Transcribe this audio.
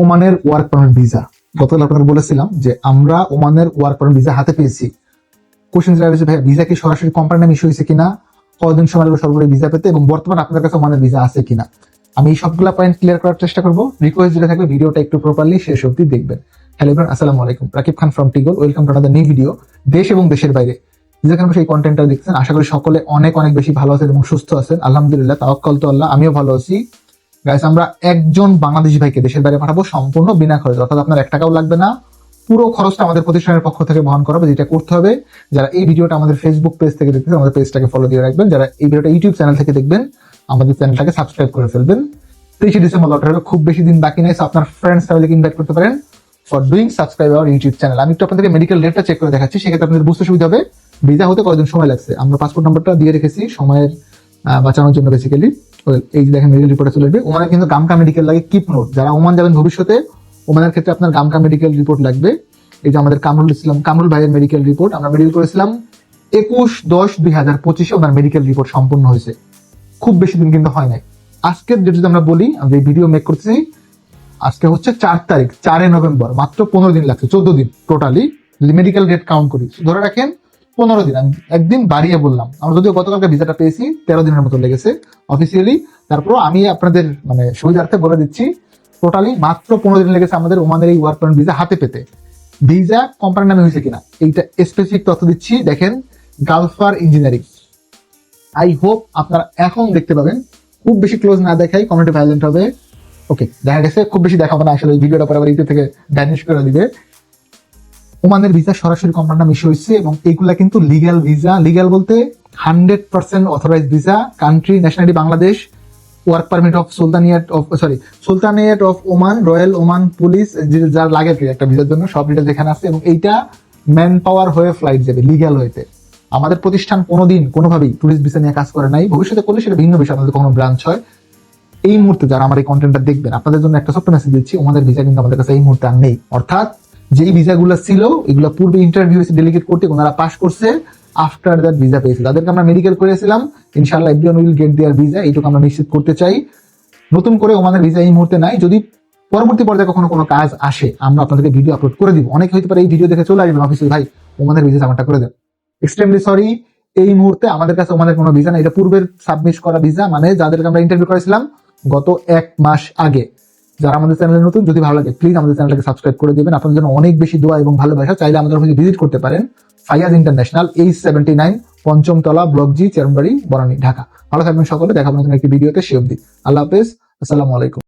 ওমানের work permit visa. গতকাল আপনাদের বলেছিলাম যে আমরা ওমানের ওয়ার্ক পারমিট ভিসা হাতে পেয়েছি। কোশ্চেন রয়েছে ভাই ভিসা কি সরাসরি কোম্পানির নামে ইস্যু হয়েছে কিনা? কতদিন সময় লাগবে সর্বোচ্চ ভিসা পেতে? এবং বর্তমানে আপনার কাছে ওমানের ভিসা আছে কিনা? আমি এই সবগুলো পয়েন্ট ক্লিয়ার করার চেষ্টা করব। রিকোয়েস্ট যেটা থাকবে, ভিডিওটা একটু প্রপারলি শেষ অবধি দেখবেন। হ্যালো আসসালামু আলাইকুম। Rakib Khan from টিগল welcome to another new video দেশ এবং দেশের বাইরে। যেখানে সেই কন্টেন্টটা দেখছেন। আশা করি সকলে অনেক অনেক বেশি ভালো আছেন এবং সুস্থ আছেন। আলহামদুলিল্লাহ, তাওয়াক্কাল তো আল্লাহ, আমিও ভালো আছি। গাইস আমরা একজন বাংলাদেশি ভাইকে দেশের বাইরে পাঠাবো সম্পূর্ণ বিনা খরচ, অর্থাৎ আপনার এক টাকাও লাগবে না। পুরো খরচটা আমাদের প্রতিষ্ঠানের পক্ষ থেকে বহন করা হবে, যেটা করতে হবে। যারা এই ভিডিওটা আমাদের ফেসবুক পেজ থেকে দেখতেছেন, আমাদের পেজটাকে ফলো দিয়ে রাখবেন। যারা এই ভিডিওটা ইউটিউব চ্যানেল থেকে দেখবেন, আমাদের চ্যানেলটাকে সাবস্ক্রাইব করে ফেলবেন। তেইশে ডিসেম্বর লটার খুব বেশি দিন বাকি নেই আপনার ফ্রেন্ডস ফ্যামিলিকে ইনভাইট করতে পারেন for doing subscribe our YouTube channel আমি একটু আপনাদেরকে মেডিকেল রেটটা চেক করে দেখাচ্ছি, সেক্ষেত্রে আপনাদের বুঝতে সুবিধা হবে। ভিসা হতে কতদিন সময় লাগছে। আমরা পাসপোর্ট নাম্বারটা দিয়ে রেখেছি, সময়ের বাঁচানোর জন্য বেসিক্যালি এই যে দেখেন মেডিকেল রিপোর্টে চলে আসবে। ওমানে কিন্তু গামকা মেডিকেল লাগে কিপ নোট যারা ওমান যাবেন ভবিষ্যতে, ওমানের ক্ষেত্রে আপনার গামকা মেডিকেল রিপোর্ট লাগবে। এই যে আমাদের কামরুল ইসলাম, কামরুল ভাইয়ের মেডিকেল রিপোর্ট আমরা মেডিকেল করেছিলাম একুশ দশ দুই হাজার পঁচিশে ওনার মেডিকেল রিপোর্ট সম্পূর্ণ হয়েছে। খুব বেশি দিন কিন্তু হয় নাই। আজকের ডেট যদি আমরা বলি আমরা এই ভিডিও মেক করতেছি, আজকে হচ্ছে চার তারিখ, চারে নভেম্বর, মাত্র পনেরো দিন লাগছে, চোদ্দ দিন টোটালি মেডিকেল ডেট কাউন্ট করি। ধরে রাখেন পনেরো দিন। আমি একদিন বাড়িয়ে বললাম। আমরা যদিও গতকালকে ভিসাটা পেয়েছি, তেরো দিনের মতো লেগেছে অফিসিয়ালি তারপর আমি আপনাদের মানে সুবিধার্থে বলে দিচ্ছি টোটালি মাত্র পনেরো দিন লেগেছে আমাদের ওমানের এই ওয়ার্ক পারমিট ভিসা হাতে পেতে। ভিসা কোম্পানির নামে হয়েছে কিনা, এইটা স্পেসিফিক তথ্য দিচ্ছি। দেখেন গালফার ইঞ্জিনিয়ারিং আই হোপ আপনারা এখন দেখতে পাবেন। খুব বেশি ক্লোজ না দেখাই কমেন্টে ভাইলেন্ট হবে। ওকে দেখা গেছে, খুব বেশি দেখাবো না, আসলে ভিডিওটা পরে আবার ইউটিউব থেকে ড্যানিশ করে দিবে। ওমানের ভিসা সরাসরি কোম্পানির নাম ইস্যু হয়েছে এবং এইগুলা কিন্তু লিগ্যাল ভিসা লিগ্যাল বলতে hundred percent authorise visa country nationality Bangladesh work permit of sultanate of sorry sultanate of Oman Royal Oman Police যার লাগে একটা ভিসার জন্য, সব ডিটেলস এখানে আছে এবং এইটা ম্যান পাওয়ার হয়ে ফ্লাইট যাবে লিগ্যাল হইতে। আমাদের প্রতিষ্ঠান কোনোদিন কোনোভাবেই টুরিস্ট ভিসা নিয়ে কাজ করে নাই, ভবিষ্যতে করলে সেটা ভিন্ন বিষয়, আমাদের কোনো ব্রাঞ্চ হয়। এই মুহূর্তে যারা আমার এই কন্টেন্টটা দেখবেন, আপনাদের জন্য একটা ছোট্ট মেসেজ দিচ্ছি আমাদের ভিসা কিন্তু আমাদের কাছে এই মুহূর্তে আর নেই। অর্থাৎ যেই ভিসাগুলো ছিল, এগুলো পূর্বে ইন্টারভিউ ডেলিগেট করতে ওনারা পাস করছে আফটার দ্যাট ভিসা পেয়েছে। তাদেরকে আমরা মেডিকেল করেছিলাম, ইনশাআল্লাহ everyone will get their visa এইটুকু আমরা নিশ্চিত করতে চাই। নতুন করে ওমানের ভিসা এই মুহূর্তে নাই, যদি পরবর্তী পর্যায়ে কখনো কোনো কাজ আসে, আমরা আপনাদেরকে ভিডিও আপলোড করে দিব। অনেকে হইতে পারে এই ভিডিও দেখে চলে আসবেন অফিসে ভাই ওমানের ভিসা আমারটা করে দেন। এক্সট্রিমলি সরি এই মুহূর্তে আমাদের কাছে ওমানের কোনো ভিসা না এটা পূর্বের সাবমিট করা ভিসা মানে যাদেরকে আমরা ইন্টারভিউ করেছিলাম, গত এক মাস আগে। যারা আমাদের চ্যানেলে নতুন, যদি ভালো লাগে প্লিজ আমাদের চ্যানেলটাকে সাবস্ক্রাইব করে দেবেন। আপনাদের জন্য অনেক বেশি দোয়া এবং ভালোবাসা। চাইলে আমাদের অফিসে ভিজিট করতে পারেন। Faiyaz International H seventy nine পঞ্চমতলা block G Chairmanbari Banani Dhaka ভালো থাকবেন সকলে দেখাবো নতুন একটি ভিডিওতে সে অব্দি আল্লাহ হাফেজ, আসসালামু আলাইকুম।